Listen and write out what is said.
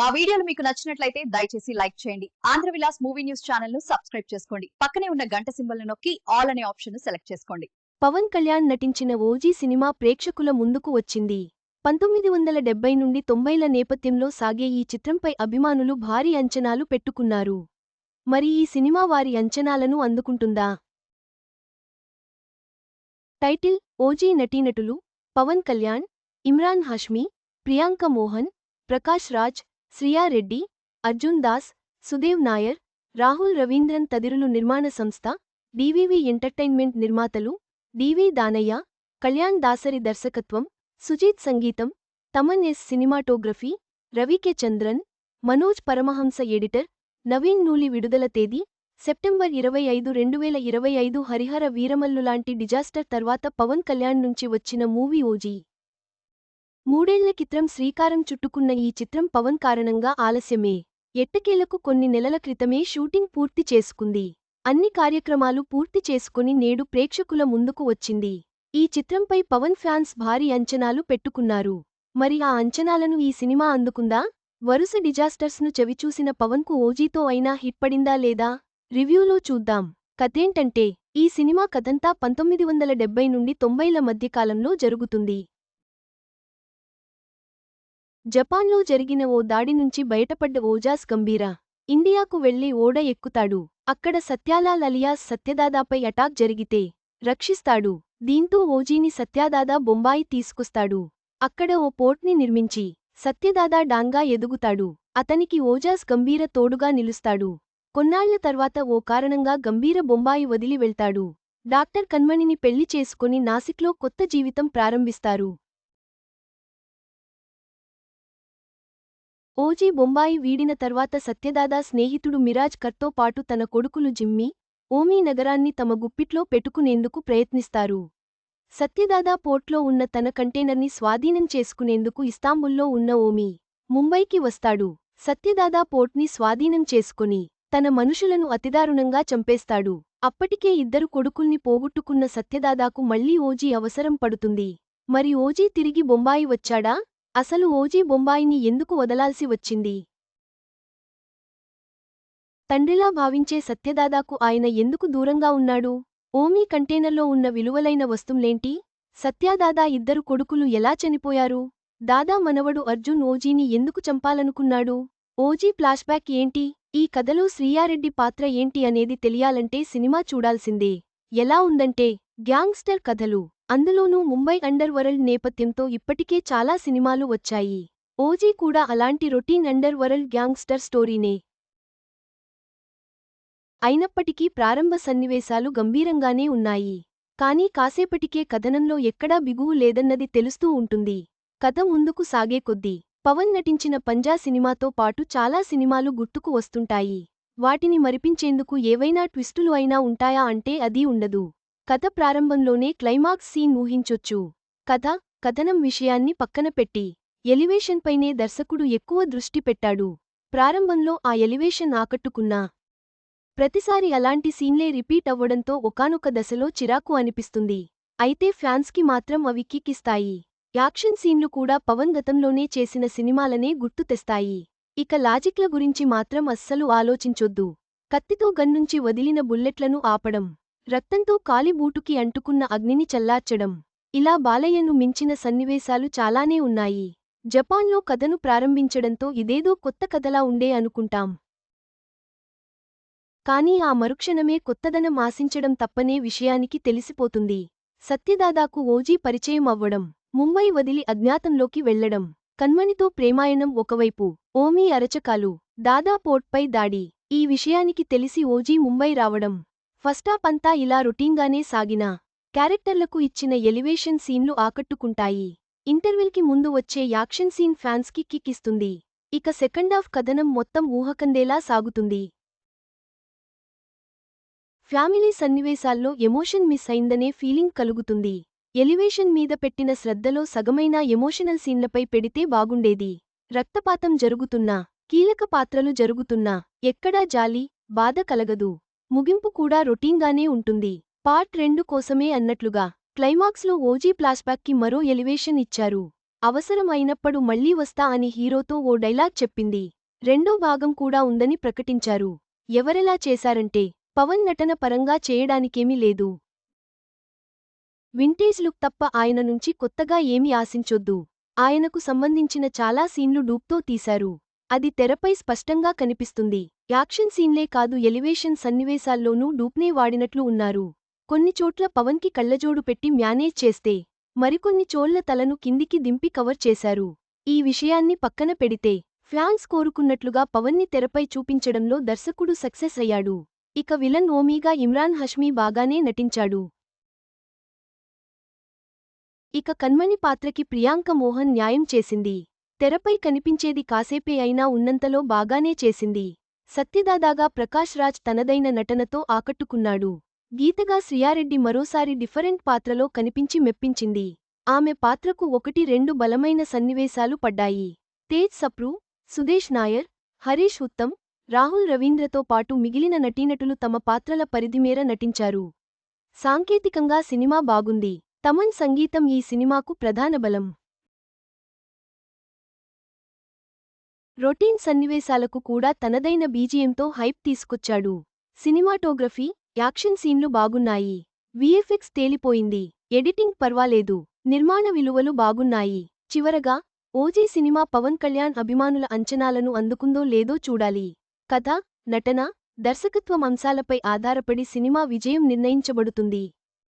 మా వీడియోలు మీకు నచ్చినట్లయితే దయచేసి లైక్ చేయండి. ఆంధ్ర విలాస్ మూవీ న్యూస్ ఛానల్ను సబ్స్క్రైబ్ చేసుకోండి. పక్కనే ఉన్న గంట సింబల్ నొక్కి ఆల్ అనే ఆప్షన్ను సెలెక్ట్ చేసుకోండి. పవన్ కళ్యాణ్ నటించిన ఓజీ సినిమా ప్రేక్షకుల ముందుకు వచ్చింది. పంతొమ్మిది వందల డెబ్బై నుండి తొంభైల నేపథ్యంలో సాగే ఈ చిత్రంపై అభిమానులు భారీ అంచనాలు పెట్టుకున్నారు. మరి ఈ సినిమా వారి అంచనాలను అందుకుంటుందా? టైటిల్ ఓజీ నటీనటులు పవన్ కళ్యాణ్ ఇమ్రాన్ హాష్మీ ప్రియాంక మోహన్ ప్రకాష్ రాజ్ శ్రియారెడ్డి అర్జున్ దాస్ సుదేవ్ నాయర్ రాహుల్ రవీంద్రన్ తదిరులు నిర్మాణ సంస్థ డివివి ఎంటర్టైన్మెంట్ నిర్మాతలు డివి దానయ్య కళ్యాణ్ దాసరి దర్శకత్వం సుజీత్ సంగీతం Thaman S cinematography Ravi K Chandran Manoj Paramahamsa editor Naveen Nooli విడుదల తేదీ సెప్టెంబర్ ఇరవై ఐదు రెండు వేల ఇరవై ఐదు హరిహర వీరమల్లు లాంటి డిజాస్టర్ తర్వాత పవన్ కళ్యాణ్ నుంచి వచ్చిన మూవీ ఓజీ. మూడేళ్ళ క్రితం శ్రీకారం చుట్టుకున్న ఈ చిత్రం పవన్ కారణంగా ఆలస్యమే. ఎట్టకేలకు కొన్ని నెలల క్రితమే షూటింగ్ పూర్తి చేసుకుంది. అన్ని కార్యక్రమాలు పూర్తి చేసుకుని నేడు ప్రేక్షకుల ముందుకు వచ్చింది. ఈ చిత్రంపై పవన్ ఫ్యాన్స్ భారీ అంచనాలు పెట్టుకున్నారు. మరి ఆ అంచనాలను ఈ సినిమా అందుకుందా? వరుస డిజాస్టర్స్ను చవిచూసిన పవన్కు ఓజీతో అయినా హిట్ పడిందా లేదా? రివ్యూలో చూద్దాం. కథేంటంటే ఈ సినిమా కథంతా పంతొమ్మిది వందల డెబ్బై నుండి తొంభైల మధ్యకాలంలో జరుగుతుంది. జపాన్లో జరిగిన ఓ దాడి నుంచి బయటపడ్డ ఓజాస్ గంభీర. ఇండియాకు వెళ్ళి ఓడ ఎక్కుతాడు. అక్కడ సత్యాలాల్ అలియాస్ సత్యదాదాపై అటాక్ జరిగితే రక్షిస్తాడు. దీంతో ఓజీని సత్యాదాదా బొంబాయి తీసుకొస్తాడు. అక్కడ ఓ పోర్ట్ని నిర్మించి సత్యదాదా డాంగా ఎదుగుతాడు. అతనికి ఓజాస్ గంభీర తోడుగా నిలుస్తాడు. కొన్నాళ్ళ తర్వాత ఓ కారణంగా గంభీర బొంబాయి వదిలి వెళ్తాడు. డాక్టర్ కన్మణిని పెళ్ళి చేసుకుని నాసిక్లో కొత్త జీవితం ప్రారంభిస్తారు. ఓజీ బొంబాయి వీడిన తర్వాత సత్యదాదా స్నేహితుడు మిరాజ్ కర్తో పాటు తన కొడుకులు జిమ్మి ఓమీ నగరాన్ని తమ గుప్పిట్లో పెట్టుకునేందుకు ప్రయత్నిస్తారు. సత్యదాదా పోర్ట్లో ఉన్న తన కంటైనర్ని స్వాధీనం చేసుకునేందుకు ఇస్తాంబుల్లో ఉన్న ఓమీ ముంబైకి వస్తాడు. సత్యదాదా పోర్ట్ని స్వాధీనం చేసుకుని తన మనుషులను అతిదారుణంగా చంపేస్తాడు. అప్పటికే ఇద్దరు కొడుకుల్ని పోగొట్టుకున్న సత్యదాదాకు మళ్ళీ ఓజీ అవసరం పడుతుంది. మరి ఓజీ తిరిగి బొంబాయి వచ్చాడా? అసలు ఓజీ బొంబాయిని ఎందుకు వదలాల్సి వచ్చింది? తండ్రిలా భావించే సత్యదాదాకు ఆయన ఎందుకు దూరంగా ఉన్నాడు? ఓమీ కంటైనర్లో ఉన్న విలువలైన వస్తువులేంటి? సత్యాదాదా ఇద్దరు కొడుకులు ఎలా చనిపోయారు? దాదా మనవడు అర్జున్ ఓజీని ఎందుకు చంపాలనుకున్నాడు? ఓజీ ఫ్లాష్బ్యాక్ ఏంటి? ఈ కథలో శ్రీయారెడ్డి పాత్ర ఏంటి అనేది తెలియాలంటే సినిమా చూడాల్సిందే. ఎలా ఉందంటే గ్యాంగ్స్టర్ కథలు. అందులోనూ ముంబై అండర్ వరల్డ్ నేపథ్యంతో ఇప్పటికే చాలా సినిమాలు వచ్చాయి. ఓజీ కూడా అలాంటి రొటీన్ అండర్ వరల్డ్ గ్యాంగ్స్టర్ స్టోరీనే. అయినప్పటికీ ప్రారంభ సన్నివేశాలు గంభీరంగానే ఉన్నాయి. కానీ కాసేపటికే కథనంలో ఎక్కడా బిగువు లేదన్నది తెలుస్తూ ఉంటుంది. కథ ముందుకు సాగే కొద్దీ పవన్ నటించిన పంజా సినిమాతో పాటు చాలా సినిమాలు గుర్తుకు వస్తుంటాయి. వాటిని మరిపించేందుకు ఏవైనా ట్విస్టులు అయినా ఉంటాయా అంటే అదీ ఉండదు. కథ ప్రారంభంలోనే క్లైమాక్స్ సీన్ ఊహించొచ్చు. కథ కథనం విషయాన్ని పక్కన పెట్టి ఎలివేషన్పైనే దర్శకుడు ఎక్కువ దృష్టి పెట్టాడు. ప్రారంభంలో ఆ ఎలివేషన్ ఆకట్టుకున్నా. ప్రతిసారి అలాంటి సీన్లే రిపీట్ అవ్వడంతో ఒకానొక దశలో చిరాకు అనిపిస్తుంది. అయితే ఫ్యాన్స్కి మాత్రం అవి కిక్కిస్తాయి. యాక్షన్ సీన్లు కూడా పవన్ గతంలోనే చేసిన సినిమాలనే గుర్తు తెస్తాయి. ఇక లాజిక్ల గురించి మాత్రం అస్సలు ఆలోచించొద్దు. కత్తితో గన్నుంచి వదిలిన బుల్లెట్లను ఆపడం. రక్తంతో కాలిబూటుకి అంటుకున్న అగ్నిని చల్లార్చడం. ఇలా బాలయ్యను మించిన సన్నివేశాలు చాలానే ఉన్నాయి. జపాన్లో కథను ప్రారంభించడంతో ఇదేదో కొత్త కథలా ఉండే అనుకుంటాం. కానీ ఆ మరుక్షణమే కొత్తదనం ఆశించడం తప్పనే విషయానికి తెలిసిపోతుంది. సత్యదాదాకు ఓజీ పరిచయం అవ్వడం ముంబై వదిలి అజ్ఞాతంలోకి వెళ్ళడం కన్మణితో ప్రేమాయణం ఒకవైపు ఓమీ అరచకాలు దాదా పోర్ట్పై దాడి ఈ విషయానికి తెలిసి ఓజీ ముంబై రావడం. ఫస్టాప్ అంతా ఇలా రొటీన్గానే సాగినా క్యారెక్టర్లకు ఇచ్చిన ఎలివేషన్ సీన్లు ఆకట్టుకుంటాయి. ఇంటర్వెల్కి ముందు వచ్చే యాక్షన్ సీన్ ఫ్యాన్స్కి కిక్ ఇస్తుంది. ఇక సెకండాఫ్ కథనం మొత్తం ఊహకందేలా సాగుతుంది. ఫ్యామిలీ సన్నివేశాల్లో ఎమోషన్ మిస్ అయిందనే ఫీలింగ్ కలుగుతుంది. ఎలివేషన్ మీద పెట్టిన శ్రద్ధలో సగమైన ఎమోషనల్ సీన్లపై పెడితే బాగుండేది. రక్తపాతం జరుగుతున్నా కీలక పాత్రలు జరుగుతున్నా ఎక్కడా జాలి బాధ కలగదు. ముగింపు కూడా రొటీన్గానే ఉంటుంది. పార్ట్ రెండు కోసమే అన్నట్లుగా క్లైమాక్స్లో ఓజీ ఫ్లాష్బ్యాక్కి మరో ఎలివేషన్ ఇచ్చారు. అవసరం అయినప్పుడు మళ్ళీ వస్తా అని హీరోతో ఓ డైలాగ్ చెప్పింది. రెండో భాగం కూడా ఉందని ప్రకటించారు. ఎవరెలా చేశారంటే పవన్ నటన పరంగా చేయడానికేమీ లేదు. వింటేజ్ లుక్ తప్ప ఆయన నుంచి కొత్తగా ఏమీ ఆశించొద్దు. ఆయనకు సంబంధించిన చాలా సీన్లు డూప్తో తీశారు. అది తెరపై స్పష్టంగా కనిపిస్తుంది. యాక్షన్ సీన్లే కాదు ఎలివేషన్ సన్నివేశాల్లోనూ డూప్నే వాడినట్లు ఉన్నారు. కొన్ని చోట్ల పవన్కి కళ్ళజోడు పెట్టి మ్యానేజ్ చేస్తే మరికొన్ని చోళ్ళ తలను కిందికి దింపి కవర్ చేశారు. ఈ విషయాన్ని పక్కన పెడితే ఫ్యాన్స్ కోరుకున్నట్లుగా పవన్ని తెరపై చూపించడంలో దర్శకుడు సక్సెస్ అయ్యాడు. ఇక విలన్ ఓమీగా ఇమ్రాన్ హష్మీ బాగానే నటించాడు. ఇక కన్మణి పాత్రకి ప్రియాంక మోహన్ న్యాయం చేసింది. తెరపై కనిపించేది కాసేపే అయినా ఉన్నంతలో బాగానే చేసింది. సత్యదాదాగా ప్రకాష్ రాజ్ తనదైన నటనతో ఆకట్టుకున్నాడు. గీతగా శ్రియారెడ్డి మరోసారి డిఫరెంట్ పాత్రలో కనిపించి మెప్పించింది. ఆమె పాత్రకు ఒకటి రెండు బలమైన సన్నివేశాలు పడ్డాయి. తేజ్ సప్రు సుదేశ్ నాయర్ హరీష్ ఉత్తమ్ రాహుల్ రవీంద్రతో పాటు మిగిలిన నటీనటులు తమ పాత్రల పరిధిమేర నటించారు. సాంకేతికంగా సినిమా బాగుంది. తమన్ సంగీతం ఈ సినిమాకు ప్రధాన బలం. రొటీన్ సన్నివేశాలకు కూడా తనదైన బీజియంతో హైప్ తీసుకొచ్చాడు. సినిమాటోగ్రఫీ యాక్షన్ సీన్లు బాగున్నాయి. విఎఫ్ఎక్స్ తేలిపోయింది. ఎడిటింగ్ పర్వాలేదు. నిర్మాణ విలువలు బాగున్నాయి. చివరగా ఓజీ సినిమా పవన్ కళ్యాణ్ అభిమానుల అంచనాలను అందుకుందో లేదో చూడాలి. కథ నటన దర్శకత్వం అంశాలపై ఆధారపడి సినిమా విజయం నిర్ణయించబడుతుంది.